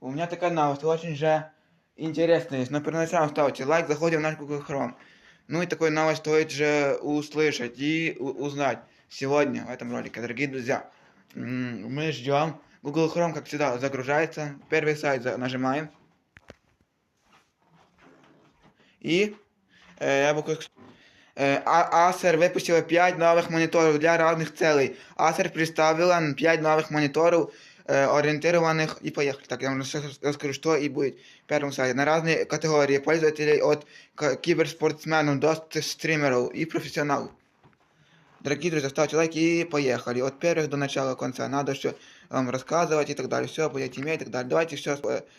У меня такая новость, очень же интересная есть. Но перед началом ставьте лайк, заходим в наш Google Chrome. Ну и такую новость стоит же услышать и у- узнать сегодня в этом ролике, дорогие друзья. М, Мы ждем. Google Chrome, как всегда, загружается. Первый сайт за- нажимаем. И э, я бы как- Э, А- Acer выпустила 5 новых мониторов для разных целей. Acer представила 5 новых мониторов, э, ориентированных и поехали. Так, я вам сейчас расскажу, что и будет в первом сайте. На разные категории пользователей от к- киберспортсменов до ст- стримеров и профессионалов. Дорогие друзья, ставьте лайки и поехали. От первых до начала конца. Надо все вам рассказывать и так далее. Все будете иметь и так далее. Давайте все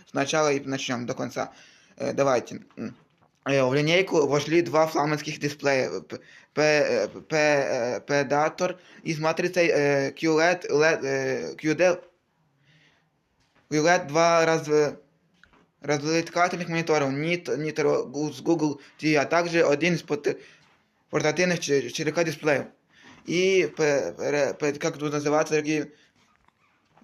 сначала и начнем до конца. Э, давайте. М. Э, В линейку вошли два флагманских дисплея. П- П- П- Predator із матрицей е, QLED, LED, е, QD, QLED два раз, развлекательных мониторов NIT, Nitro с Google TV, а также один из пот- портативных 4К дисплеев. И, п- р- п- как тут называется, дорогие,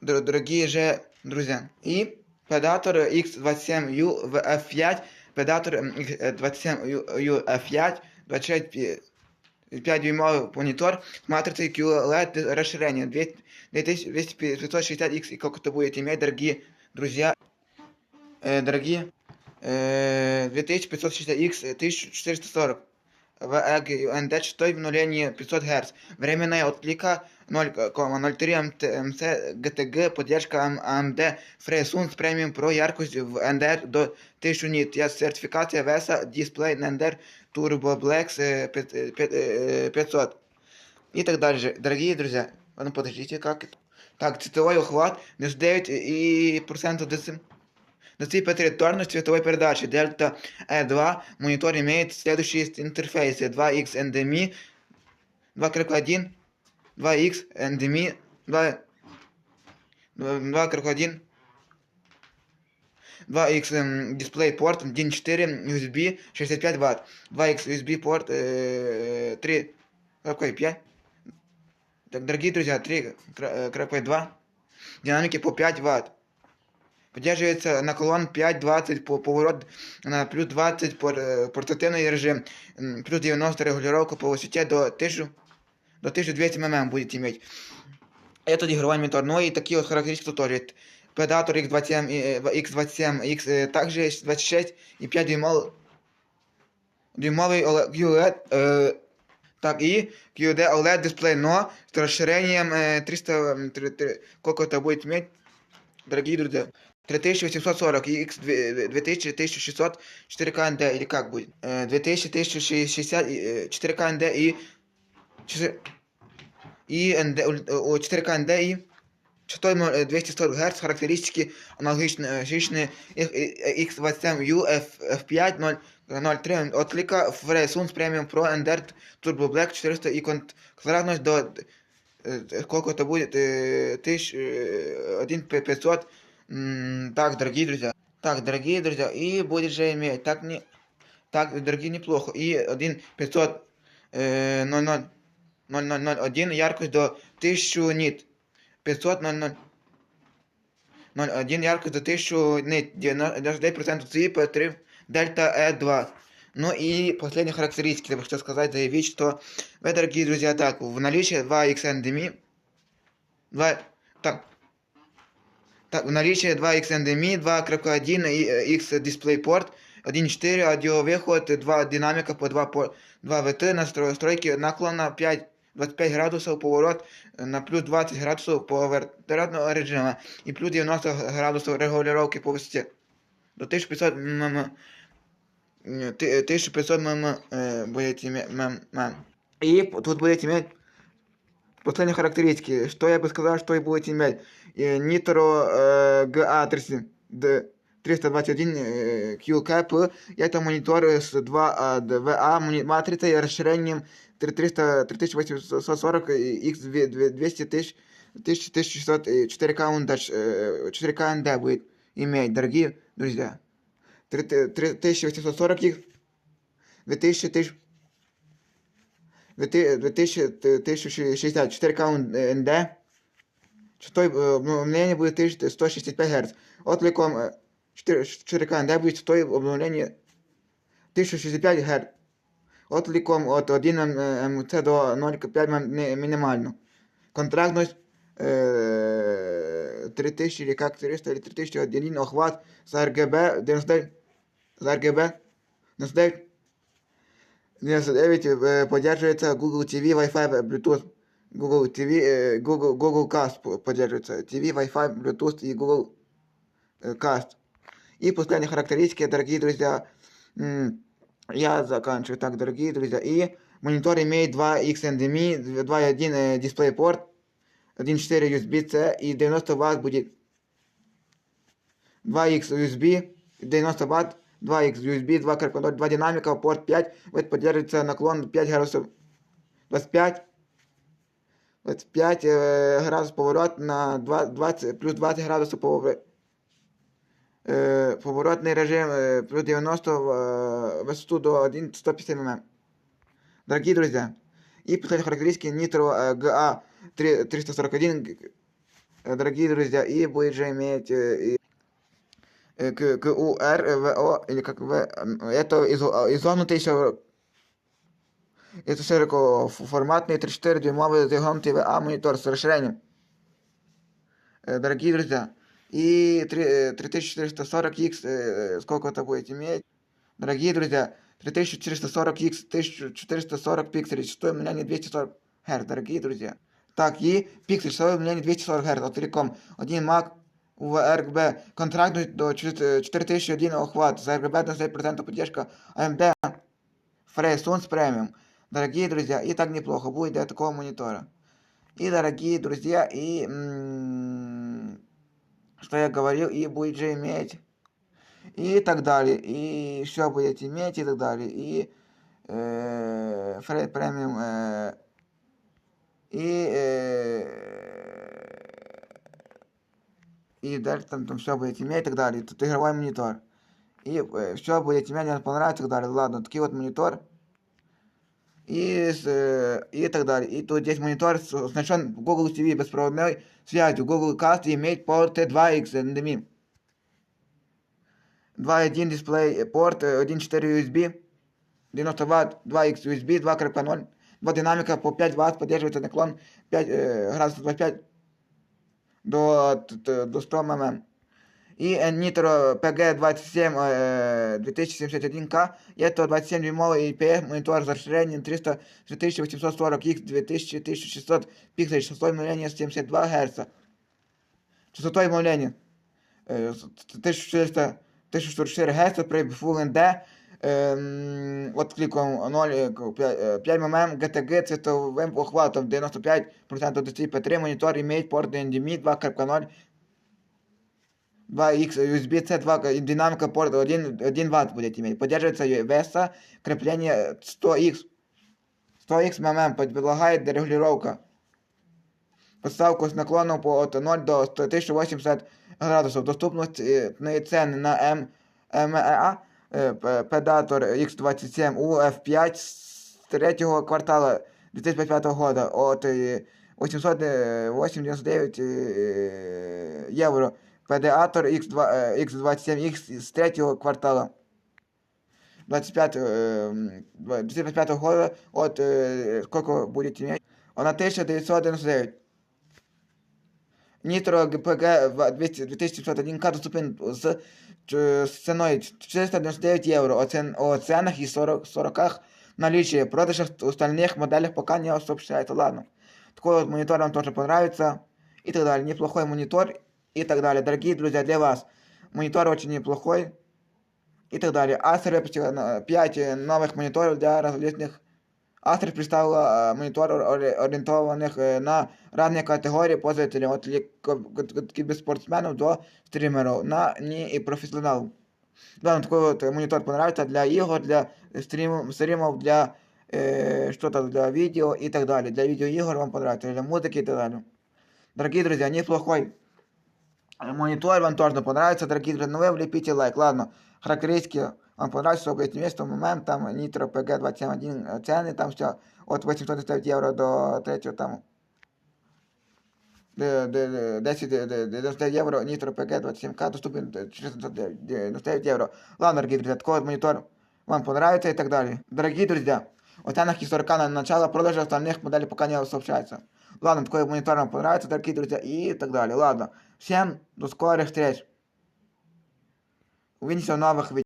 дор- дорогие же друзья. И Predator X27U в F5, Predator м, X- е, 27U F5, 26 пі- 5 дюймовый монитор с матрицей QLED расширение 2560X и как это будет иметь, дорогие друзья, э, дорогие, э, 2560X 1440 VEG UND 6 обновление 500 Гц. Временная отклика 0,03 МЦ GTG, поддержка Ам- AMD FreeSunce Premium Pro, яркость в NDR до 1000 нит. Я сертификация веса, дисплей NDR Turbo Black э, пят- э, пят- э, 500. И так дальше. Дорогие друзья, а ну подождите, как это? Так, цветовой охват 99 и процентов децим. Деципетриторность цветовой передачи Delta E2 монитор имеет следующие интерфейсы 2x NDMI 2.1 2x NDMI 2 2.1 2x эм, DisplayPort 1.4 USB 65 Вт 2x USB порт э, 3 какой 5 так дорогие друзья 3.2 динамики по 5 Вт Поддерживается наклон 5-20 по поворот на плюс 20 пор, э, портативный режим, м, плюс 90 регулировка по высоте до 1000, до 1200 мм будет иметь. Это игровой монитор. Ну и такие вот характеристики тут тоже. Predator X27, э, X27, X э, также есть 26 и 5 дюймов, дюймовый OLED, QLED, э, так и QD OLED дисплей, но с расширением э, 300, м, три- три- сколько это будет иметь, дорогие друзья. 3840 и X 2000 1600 4К ND или как будет? Э, 2000 1060 э, 4К ND и 4 и ND, у- у 4К ND и частотой мо- э, 240 Гц, характеристики аналогичные аналогичные X27U F, F5 0 03 отклика FreeSunce Premium Pro NDR Turbo Black 400 и контрастность до э, сколько это будет? Э, Тысяч, э, один пи- пятьсот. М, Так, дорогие друзья. Так, дорогие друзья, и будет же иметь. Так, не, так, дорогие, неплохо. И один пятьсот э, ноль ноль ноль ноль ноль один яркость до 1000 нит. 500 ноль ноль 01 яркость до 1000 нит. 99% ципа 3 дельта E2. Ну и последняя характеристика, я бы хотел сказать, заявить, что вы, дорогие друзья, так, в наличии 2 XNDMI, 2, так, так, в наличии 2 XNDMI, 2.1 и э, X DisplayPort, 1.4 аудиовыход, 2 динамика по 2, по 2 ВТ, настройки наклона 5 25 градусов поворот э, на плюс 20 градусов поворотного режима и плюс 90 градусов регулировки по высоте. До 1500 мм. э, ты- 1500 мм э, будете иметь. мм, мм. И п- тут будете иметь последние характеристики. Что я бы сказал, что и будете иметь. Э, Nitro э, GA30 D 321 э, QCAP. Это монитор с 2 VA мони- матрицей и расширением 300 3840 и X 200 тысяч 1600 и 4К UND, э, 4К ND будет иметь, дорогие друзья. 3840 X 2000 тысяч 2000, 1060 4К ND частотой э, обновления будет 1165 Гц. Откликом э, 4, 4К ND будет частотой обновления 1065 Гц. Откликом от 1 МЦ до 0,5 м- ми- мінімально. Контрактність е, 3000 или как 300 или 3000 один охват з RGB 99 з RGB 99 99 е, поддерживается Google TV, Wi-Fi, Bluetooth. Google TV, э, Google, Google Cast поддерживается. TV, Wi-Fi, Bluetooth и Google э, Cast. И последние характеристики, дорогие друзья. Я заканчиваю так, дорогие друзья. И монитор имеет 2 XNDMI, 2.1 э, DisplayPort, 1.4 USB-C и 90 Вт будет 2X USB, 90 Вт, 2X USB, 2.0, 2 динамика, порт 5, будет поддерживается наклон 5 градусов, 25, 25 э, градусов поворот на 2, 20, плюс 20 градусов поворот. Э, поворотный режим э, плюс 90 э, высоту до 1, 150 мм. Дорогие друзья, и последние характеристики Nitro э, GA 3- 341, э, дорогие друзья, и будет же иметь э, и, э, К- КУРВО, или как В, э, это изо- изогнутый широ- это широкоформатный 34 дюймовый изогнутый VA монитор с расширением. Э, Дорогие друзья, и три- э, 3440X, э, сколько это будет иметь? Дорогие друзья, 3440X, 1440 пикселей, частотой умиления 240 Гц, дорогие друзья. Так, и пиксель, частотой умиления 240 Гц, от Telecom, 1 Mac, УВРГБ, контрактный до 4001 охват, за РГБ 99% поддержка, AMD, FreeSunce Premium. Дорогие друзья, и так неплохо будет для такого монитора. И, дорогие друзья, и... м, Что я говорил, и будет же иметь и так далее, и все будет иметь, и так далее, и э, Фрейд премиум, э, и э, и дальше там, там все будет иметь, и так далее, тут игровой монитор, и все будет иметь, мне понравится, и так далее, ладно, такой вот монитор, и, с, э, и так далее, и тут здесь монитор с- оснащен Google TV беспроводной связью, Google Cast и имеет порт T2X HDMI. 2.1 дисплей, порт, э, 1.4 USB, 90 Вт, 2X USB, 2.0, 2 динамика по 5 Вт, поддерживается наклон 5 э, градусов 25 до, т- т- до 100 мм. И э, Nitro PG27 э, 2071K, и это 27 дюймовый IPS монитор с расширением 300 3840X 2600 пикселей, частотой мовления 72 Гц. Частотой мовления э, с- 1400 1404 Гц при Full ND ем, откликом 0,5 мм GTG цветовым охватом 95% до DCI-P3 монитор имеет порт NDMI 2.0 2X USB-C 2 и динамика порт 1, 1 Вт будет иметь. Поддерживается VESA, крепление 100X. 100X мм предлагает регулировка. Подставку с наклоном по от 0 до 1080 градусов. Доступность э, на цены на М, МЕА, э, п- Predator X27 UF5 с третьего квартала 2005 года от э, 889 э, евро. Predator X2, э, X27X с третьего квартала 25, э, 2025 года от э, сколько будет иметь? Он 1999. Nitro GPG 2701К доступен з, ч- з ціною 499 євро. О, цен, о ценах і 40, 40 наличии. Продажах в остальных моделях пока не сообщается. Ладно. Такой вот монитор вам тоже понравится. И так далее. Неплохой монитор. И так далее. Дорогие друзья, для вас. Монитор очень неплохой. И так далее. Acer выпустила 5 новых мониторов для различных Acer представила э, монитор ори- ориентованных э, на разные категории пользователей, от легко- киберспортсменов до стримеров, на не и профессионалов. Да, ну, такой вот монитор понравится для игр, для стрим, стримов, для э, что-то для видео и так далее. Для видеоигр вам понравится, для музыки и так далее. Дорогие друзья, неплохой монитор вам тоже понравится, дорогие друзья, но вы влепите лайк. Ладно, характеристики вам понравится, чтобы эти место момент, там Nitro PG271 цены, там все от 809 евро до третьего там Д- д- 10 д- д- 99 евро, Nitro PG 27К, доступен д- 499 евро. Ладно, дорогие друзья, такой вот монитор вам понравится и так далее. Дорогие друзья, оценок и 40 на начало продажи остальных моделей пока не сообщается. Ладно, такой монитор вам понравится, дорогие друзья, и так далее. Ладно, всем до скорых встреч. Увидимся в новых видео.